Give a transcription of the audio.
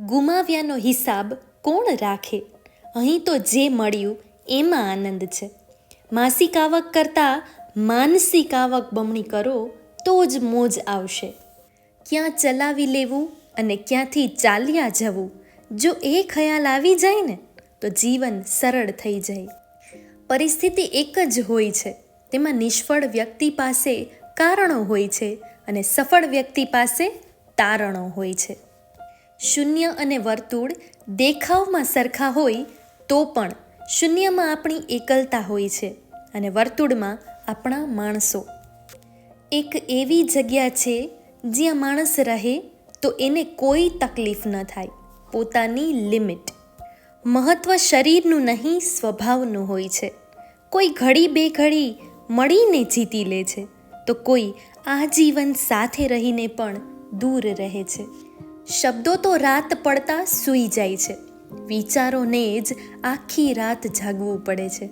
ગુમાવ્યાનો હિસાબ કોણ રાખે? અહીં તો જે મળ્યું, એમાં આનંદ છે. માસિક આવક કરતાં માનસિક આવક બમણી કરો, તો જ મોજ આવશે. ક્યાં ચલાવી લેવું અને ક્યાંથી ચાલ્યા જવું? જો એ ખ્યાલ આવી જાય ને, તો જીવન સરળ થઈ જાય. પરિસ્થિતિ એક જ હોય છે. તેમાં નિષ્ફળ વ્યક્તિ પાસે કારણો હોય છે અને સફળ વ્યક્તિ પાસે તારણો હોય છે. શૂન્ય અને વર્તુળ દેખાવમાં સરખા હોય તો પણ શૂન્યમાં આપણી એકલતા હોય છે અને વર્તુળમાં આપણા માણસો. એક એવી જગ્યા છે જ્યાં માણસ રહે તો એને કોઈ તકલીફ ન થાય. પોતાની લિમિટ. મહત્ત્વ શરીરનું નહીં, સ્વભાવનું હોય છે. કોઈ ઘડી બે ઘડી મળીને જીતી લે છે તો કોઈ આજીવન સાથે રહીને પણ દૂર રહે છે. શબ્દો તો રાત પડતા સૂઈ જાય છે. વિચારોને જ આખી રાત જાગવું પડે છે.